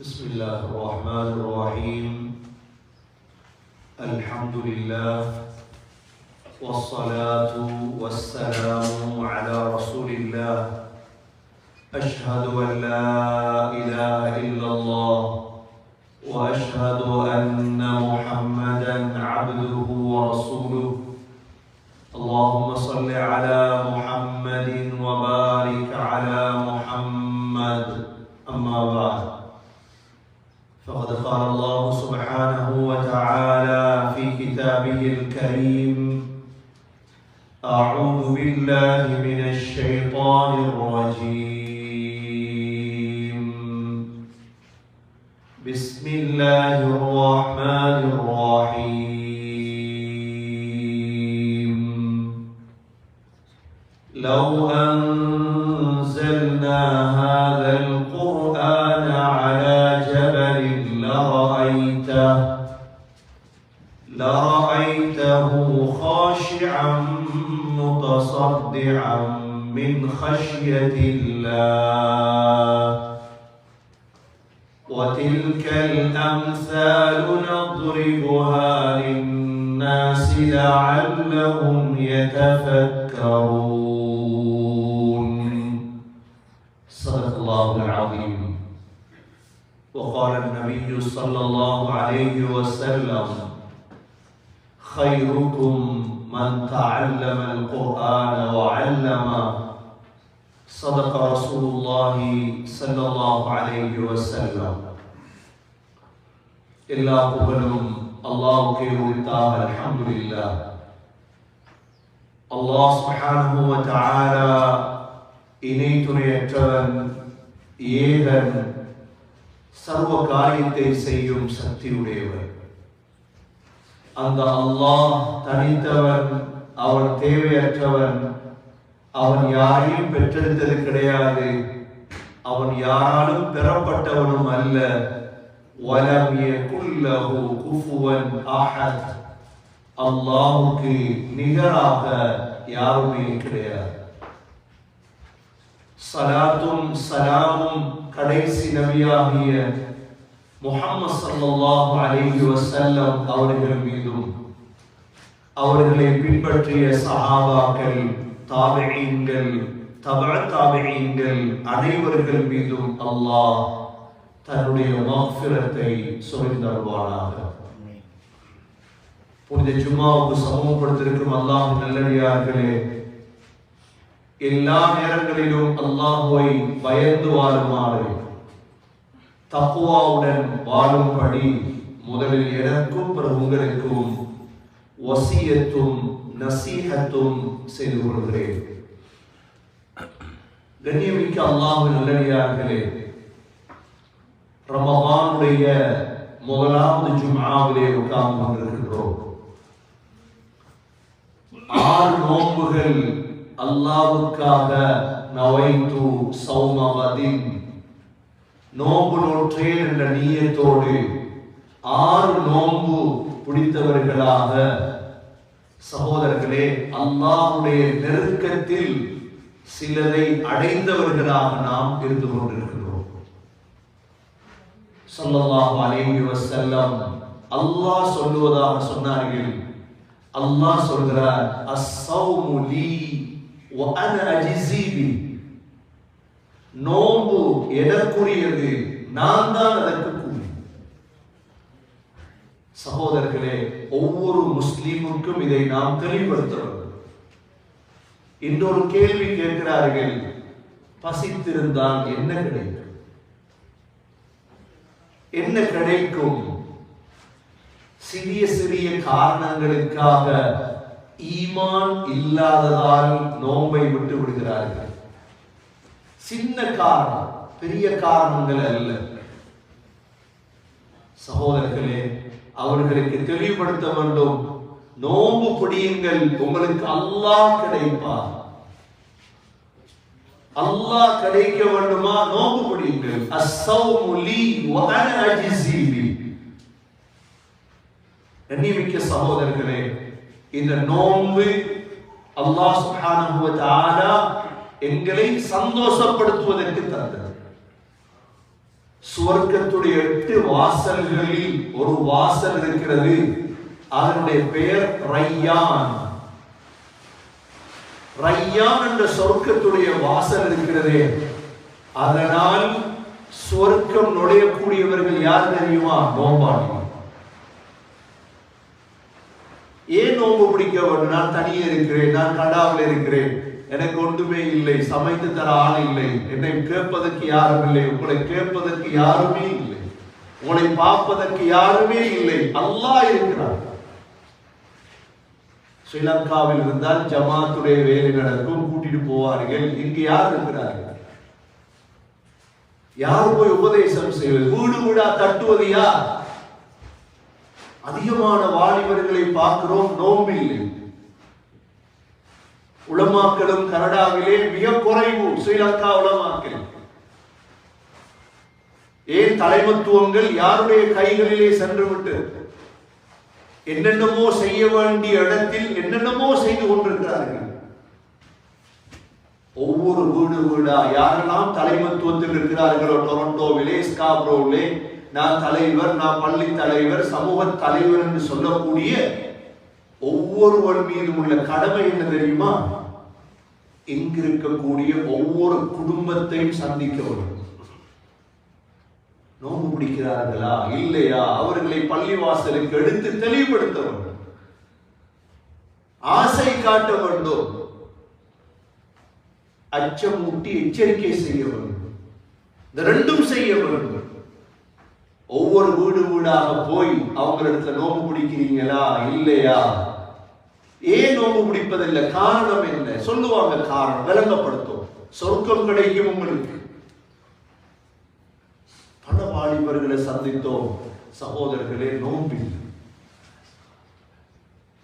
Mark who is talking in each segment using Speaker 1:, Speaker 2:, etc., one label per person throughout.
Speaker 1: بسم الله الرحمن الرحيم الحمد لله والصلاة والسلام على رسول الله أشهد أن لا إله إلا الله وأشهد أن محمدا عبده ورسوله اللهم صل على محمد لو أنزلنا هذا القرآن على جبل لرأيته لرأيته خاشعا متصدعا من خشية الله. وتلك الأمثال نضربها للناس لعلهم يتفكرون صدق الله العظيم وقال النبي صلى الله عليه وسلم خيركم من تعلم القرآن وعلمه صدق رسول الله صلى الله عليه وسلم எல்லா புகழும் அல்லாஹ்வுக்கே உரித்தாக அல்ஹம்துலில்லாஹ் அல்லாஹ் சுப்ஹானஹு வ தஆலா இணை துணையற்றவன் ஏகன் சர்வ காரியத்தை செய்யும் சக்தியுடையவர். அந்த அல்லாஹ் தனித்தவன் அவன் தேவையற்றவன் அவன் யாரையும் பெற்றெடுத்தது கிடையாது. அவன் யாராலும் பெறப்பட்டவனும் அல்ல. வலம் யகுல்லஹு குஃபுவன் அஹத் அல்லாஹ்வுக்கு நிகராக யாருமே கிடையாது சலாத்தும் சலாமும் கடைசி நபியாகிய முஹம்மது ஸல்லல்லாஹு அலைஹி வஸல்லம் அவர்கள் மீதும் அவர்களை பின்பற்றிய சஹாபாக்கள் தாபிஈன்கள் தபஅ தாபிஈன்கள் அனைவர்கள் மீதும் அல்லாஹ் தன்னுடைய மாஃபிரத்தை சொரிந்தருவானாக புனித ஜும்மாவுக்கு சமூகப்படுத்திருக்கும் அல்லாஹ் நல்லடியார்களே எல்லா நேரங்களிலும் அல்லாஹுவை பயந்து வாழுமாறு தப்புவாவுடன் வாழும்படி முதலில் எனக்கும் பிறகு உங்களுக்கும் வசியத்தும் நசீகத்தும் செய்து கொள்கிறேன். கண்ணியமிக்க அல்லாஹு நல்லடியார்களே ரமபானுடைய முதலாவது ஜும்ஆவிலே உட்கார்ந்து கொண்டிருக்கின்றோம் ஆறு நோன்புகள் அல்லாவுக்காக நவைத்து சௌமவதின் நோம்பு நோற்றேன் என்ற நீயத்தோடு ஆறு நோன்பு பிடித்தவர்களாக சகோதரர்களே அல்லாவுடைய நெருக்கத்தில் சிலரை அடைந்தவர்களாக நாம் இருந்து கொண்டிருக்கிறோம் ஸல்லல்லாஹு அலைஹி வஸல்லம். அல்லாஹ் சொல்லுவதாக சொன்னார்கள். அல்லாஹ் சொல்கிறார் அஸ்ஸௌமு லீ வ அன அஜிஸி நோன்பு எதற்குரியது? நான் தான் அதற்கு சகோதரர்களே ஒவ்வொரு முஸ்லீமுக்கும் இதை நாம் தெளிவுபடுத்துகிறோம். இன்னொரு கேள்வி கேட்கிறார்கள். பசித்திருந்தால் என்ன கிடைக்கும்? என்ன கிடைக்கும்? சிறிய சிறிய காரணங்களுக்காக ஈமான் இல்லாததால் நோம்பை விட்டு விடுகிறார்கள். சின்ன காரணம் பெரிய காரணங்கள் அல்ல. சகோதரர்களே அவர்களுக்கு தெளிவுபடுத்த வேண்டும். நோன்பு பிடியுங்கள் உங்களுக்கு அல்லாஹ் கிடைப்பார். அல்லாஹ் கிடைக்க வேண்டுமா? நோன்பு பிடியுங்கள் அஸ்ஸௌமு லீ வ அன அஜ்ஸி கண்ணியமிக்க சகோதரர்களே இந்த நோன்பு அல்லாஹ் சுப்ஹானஹு வ தஆலா எங்களை சந்தோஷப்படுத்துவதற்கு தந்தது. சுவர்க்கத்துடைய எட்டு வாசல்களில் ஒரு வாசல் இருக்கிறது. அதனுடைய பெயர் ரையான் ரையான் என்ற சொர்க்கத்துடைய வாசல் இருக்கிறதே. அதனால் சொர்க்கம் நுழையக்கூடியவர்கள் யார் தெரியுமா? நோம்பாடி ஏன் நோம்பு பிடிக்க வேண்டும்? நான் தனியே இருக்கிறேன் நான் கடாவில் இருக்கிறேன். எனக்கு ஒன்றுமே இல்லை சமைத்து தர ஆள் இல்லை. என்னை கேட்பதற்கு யாரும் இல்லை உங்களை கேட்பதற்கு யாருமே இல்லை. உங்களை பார்ப்பதற்கு யாருமே இல்லை. அல்லாஹ் இருக்கிறார். ஸ்ரீலங்காவில் இருந்தால் ஜமாத்துடைய வேலை நடக்கும் கூட்டிட்டு போவார்கள். இங்கு யார் இருக்கிறார்கள்? யார் போய் உபதேசம் செய்வது? வீடு வீடா தட்டுவது யார்? அதிகமான வாலிபர்களை பார்க்கிறோம் நோம்பில்லை உளமாக்களும் கனடாவிலே மிக குறைவு ஸ்ரீலங்கா உளமாக்கள் ஏன் தலைமத்துவங்கள் யாருடைய கைகளிலே சென்று விட்டு என்னென்னமோ செய்ய வேண்டிய இடத்தில் என்னென்னமோ செய்து கொண்டிருக்கிறார்கள். ஒவ்வொரு வீடு வீடா யாரெல்லாம் தலைமத்துவத்தில் இருக்கிறார்களோ டொரண்டோவிலே ஸ்காப்ரோவிலே நான் தலைவர் நான் பள்ளி தலைவர் சமூக தலைவர் என்று சொல்லக்கூடிய ஒவ்வொருவர் மீதும் உள்ள கடமை என்ன தெரியுமா? இங்கிருக்கக்கூடிய ஒவ்வொரு குடும்பத்தையும் சந்திக்க வேண்டும். நோம்பு பிடிக்கிறார்களா? இல்லையா? அவர்களை பள்ளிவாசலுக்கு எடுத்து தெளிவுபடுத்த வேண்டும். ஆசை காட்ட வேண்டும். முட்டி எச்சரிக்கை செய்ய வேண்டும். இந்த ரெண்டும் செய்ய வேண்டும். ஒவ்வொரு வீடு வீடாக போய் அவங்களிடத்துல நோம்பு பிடிக்கிறீங்களா? இல்லையா? ஏன் நோம்பு பிடிப்பதில்லை? காரணம் என்ன? சொல்லுவாங்க காரணம். விளங்கப்படுத்தும் சொர்க்கம் கிடைக்கும் உங்களுக்கு. வாலிபர்களை சந்தித்தோம். சகோதரர்களே நோம்பில்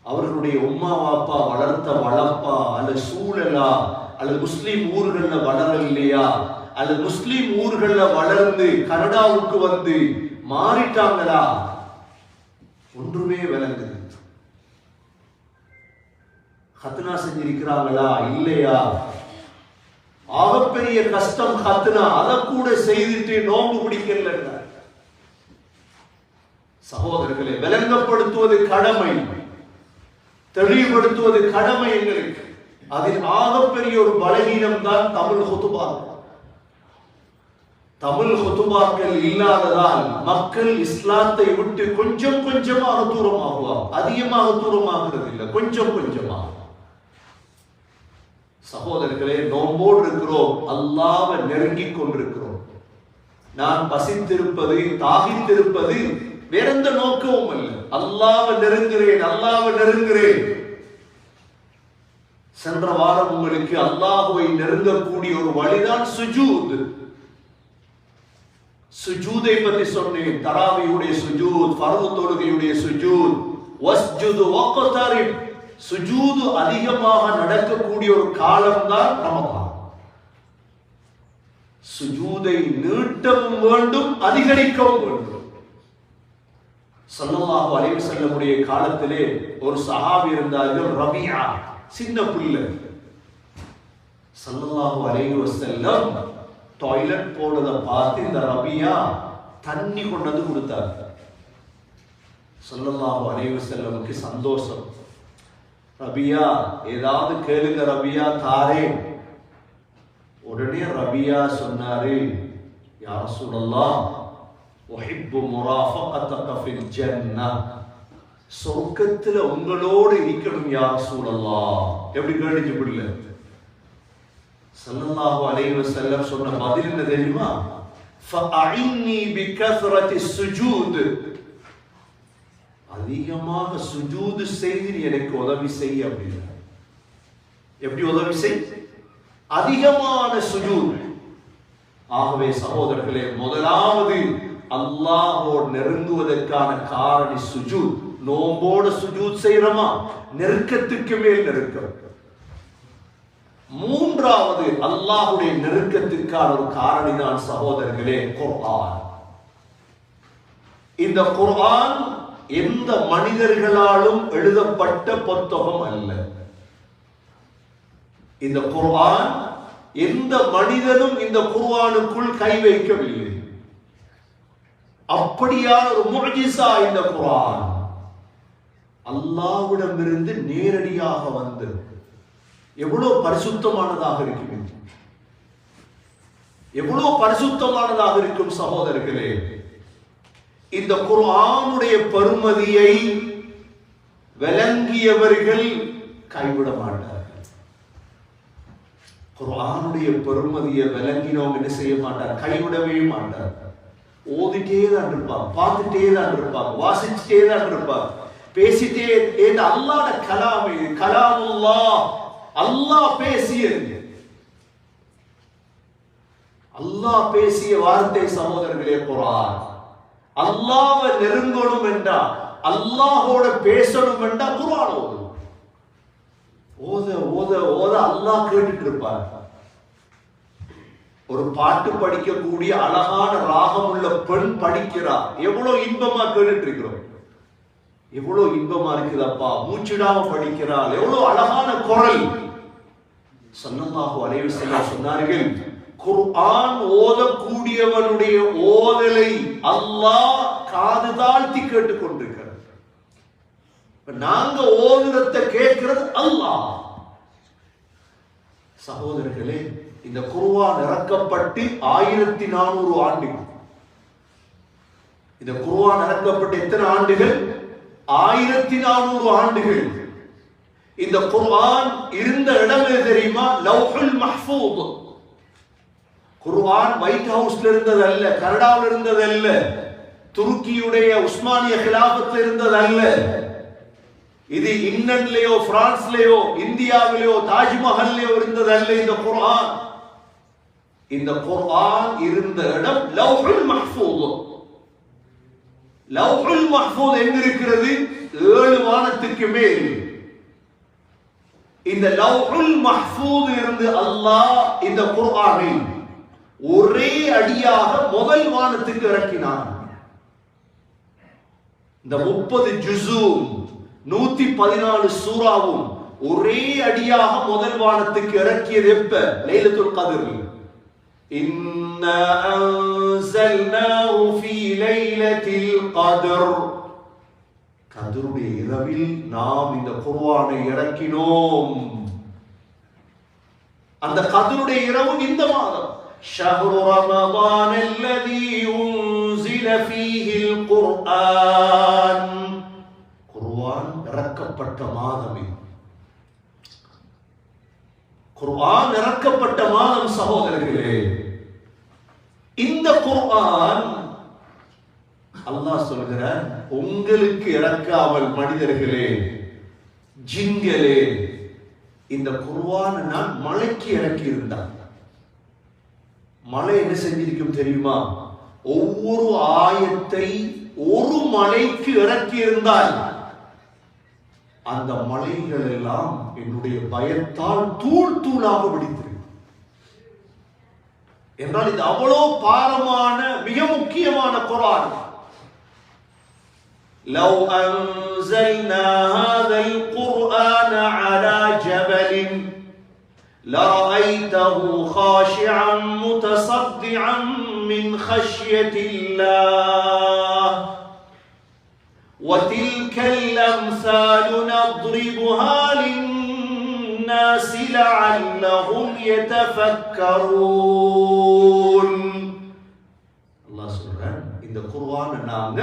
Speaker 1: அவர்களுடைய உம்மா வாப்பா வளர்த்த வளப்பா அல்லது சூழலா அல்லது முஸ்லிம் ஊர்கள்ல வளரலையா அல்லது முஸ்லீம் ஊர்கள்ல வளர்ந்து கனடாவுக்கு வந்து மாறிட்டாங்களா? ஒன்றுமே விளங்குது. ஹத்னா செஞ்சிருக்கிறாங்களா? இல்லையா? ஆகப்பெரிய கஷ்டம் கத்துனா அதை கூட செய்துட்டு நோம்பு பிடிக்கல சகோதரர்களை விளங்கப்படுத்துவது கடமை. தெளிவுபடுத்துவது கடமை எங்களுக்கு. அதில் ஆகப்பெரிய ஒரு பலகீனம் தான் தமிழ் ஹொத்துபா தமிழ் ஹொத்துபாக்கள் இல்லாததால் மக்கள் இஸ்லாத்தை விட்டு கொஞ்சம் கொஞ்சமாக தூரமாகுவார் அதிகமாக தூரமாகிறது இல்லை கொஞ்சம் கொஞ்சமாக. சகோதரர்களே நோம்போடு இருக்கிறோம் அல்லாவை நெருங்கிக் கொண்டிருக்கிறோம். நான் பசித்திருப்பது தாகித்திருப்பது வேற எந்த நோக்கமும் அல்ல. அல்லாவை நெருங்குறேன் அல்லாவை நெருங்குறேன் சென்ற வாரம் உங்களுக்கு அல்லாஹுவை நெருங்கக்கூடிய ஒரு வழிதான் சுஜூத். சுஜூதை பத்தி சொன்னேன். தராவியுடைய சுஜூத் பருவ தொழுகையுடைய சுஜூத். வஸ்ஜுது வக்கதரிப் சுஜூது அதிகமாக நடக்கக்கூடிய ஒரு காலம்தான் ரமதான். சுஜூதை நீட்டவும் வேண்டும் அதிகரிக்கவும் வேண்டும். சல்லல்லாஹு செல்ல வஸல்லமுடைய காலத்திலே ஒரு சஹாபி இருந்தார்கள் ரபியா சின்ன பிள்ளை. சல்லல்லாஹு அலைஹி வஸல்லம் டாய்லெட் போனதை பார்த்து இந்த ரபியா தண்ணி கொண்டு வந்து கொடுத்தார். சல்லல்லாஹு அலைஹி வஸல்லமுக்கு சந்தோஷம். ரபியா ஏதாவது கேளுங்க ரபியா தாரே. உடனே ரபியா சொன்னாரு யார் சொல்லலாம் உஹிப்பு முராஃபகத்தக ஃபில் சொர்க்கத்துல உங்களோடு இருக்கணும் யார் சூழல்லாம் எப்படி கேட்டுச்சு பிள்ளை ஸல்லல்லாஹு அலைஹி வஸல்லம் சொன்ன பதில் என்ன தெரியுமா? ஃபஅஇன்னி பிகஸ்ரத்தி சுஜூத். அதிகமாக சுஜூது செய்து எனக்கு உதவி செய் அப்படின்னா. எப்படி உதவி செய்? அதிகமான சுஜூத். ஆகவே சகோதரர்களே முதலாவது அல்லாஹோடு நெருங்குவதற்கான காரணி சுஜூத். நோம்போடு சுஜூத் செய்யறோமா நெருக்கத்துக்கு மேல் நெருக்கம். மூன்றாவது அல்லாஹுடைய நெருக்கத்திற்கான ஒரு காரணி தான் சகோதரர்களே குர்ஆன். இந்த குர்ஆன் எந்த மனிதர்களாலும் எழுதப்பட்ட புத்தகம் அல்ல. இந்த குர்ஆன் எந்த மனிதனும் இந்த குர்ஆனுக்குள் கை வைக்கவில்லை. அப்படியான ஒரு முஜிசா இந்த குரான் அல்லாவிடமிருந்து நேரடியாக வந்து எவ்வளவு பரிசுத்தமானதாக இருக்கும் எவ்வளவு பரிசுத்தமானதாக இருக்கும் சகோதரர்களே இந்த குர்ஆனுடைய பெருமதியை விளங்கியவர்கள் கைவிட மாட்டார்கள். குர்ஆனுடைய பெருமதியை விளங்கினவங்க என்ன செய்ய மாட்டார்? கைவிடவே மாட்டார் ஓதிட்டே தான் இருப்பாங்க பார்த்துட்டே தான் இருப்பாங்க வாசிச்சுட்டே தான் இருப்பாங்க. பேசிட்டே ஏன் அல்லாட கலாம் இது? கலாமுல்லா அல்லாஹ் பேசியது. அல்லாஹ் பேசிய வார்த்தை சகோதரர்களே குரான் அல்லாவை நெருங்கணும் என்றா அல்லாஹோட பேசணும் என்றா குரான் ஓதும். ஓத ஓத ஓத அல்லாஹ் கேட்டுட்டு இருப்பார் ஒரு பாட்டு படிக்கக்கூடிய அழகான ராகம் உள்ள பெண் படிக்கிறா. எவ்வளவு இன்பமா கேட்டுட்டு இருக்கிறோம் எவ்வளவு இன்பமா இருக்குதப்பா. மூச்சிடாம படிக்கிறாள். எவ்வளவு அழகான குரல். சல்லல்லாஹு அலைஹி வஸல்லம் சொன்னார்கள் குர்ஆன் ஓதக்கூடியவனுடைய ஓதலை அல்லாஹ் காது தாழ்த்தி கேட்டுக் கொண்டிருக்கிறார் நாங்க ஓதுனத்தை கேட்கிறது அல்லாஹ். சகோதரர்களே இந்த குருவான் இறக்கப்பட்டு ஆயிரத்தி நானூறு ஆண்டுகள். இந்த குருவான் இறக்கப்பட்டு எத்தனை ஆண்டுகள்? ஆயிரத்தி நானூறு ஆண்டுகள். இந்த குர்ஆன் இருந்த இடமே தெரியுமா? லவ்ஹுல் மஹ்பூத் குர்ஆன் ஒயிட் ஹவுஸ்ல இருந்தது அல்ல கனடாவில் இருந்தது அல்ல துருக்கியுடைய உஸ்மானிய கிலாபத்தில் இருந்தது அல்ல இது இங்கிலாந்துலயோ பிரான்ஸ்லயோ இந்தியாவிலேயோ தாஜ்மஹல்லையோ இருந்தது அல்ல இந்த குர்ஆன். இந்த குர்ஆன் இருந்த இடம் லவ்ஹுல் மஹ்ஃபூஸ். லவ்ஹுல் மஹ்ஃபூஸ் எங்க இருக்கிறது? ஏழு வானத்துக்கு மேல். இந்த லவ்ஹுல் மஹ்ஃபூத் இருந்து அல்லாஹ் இந்த குர்ஆனை ஒரே அடியாக முதல் வானத்துக்கு இறக்கினான். இந்த முப்பது ஜுசும் நூத்தி பதினாலு சூறாவும் ஒரே அடியாக முதல் வானத்துக்கு இறக்கியது எப்ப? லைலத்துல் கதிர். இன்னா அன்சல்னாஹு ஃபீ லைலத்தில் கத்ர். கதருடைய இரவில் நாம் இந்த குர்வானை இறக்கினோம். அந்த கதருடைய இரவு இந்த மாதம். شهر رمضان الذي أنزل فيه القرآن குர்ஆன் இறக்கப்பட்ட மாதம் இது குர்ஆன் இறக்கப்பட்ட மாதம் சகோதரர்களே இந்த குர்ஆன் அல்லாஹ் சொல்கிறார் உங்களுக்கு இறக்காமல் மனிதர்களே ஜின்களே இந்த குர்ஆன் நான் மலைக்கு இறக்கி இருந்தான் மலை என்ன செஞ்சிருக்கும் தெரியுமா ஒவ்வொரு ஆயத்தை ஒரு மலைக்கு இறக்கி இருந்தால் அந்த மலைகள் எல்லாம் என்னுடைய பயத்தால் தூள் தூளாக வெடித்திருக்கும் என்றால் இது அவ்வளோ பாரமான மிக முக்கியமான குரான் لو أنزلنا هذا القرآن على جبل لرأيته خاشعا متصدعا من خشية الله وتلك الأمثال نضربها للناس لعلهم يتفكرون الله சொல்றான் இந்த குர்ஆனை நாங்க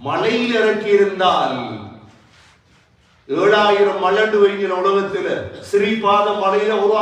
Speaker 1: மலையில் இறக்கி இருந்தால் ஏழாயிரம் மலண்டு வைக்கிற உலகத்தில் ஸ்ரீபாத மலையில ஒரு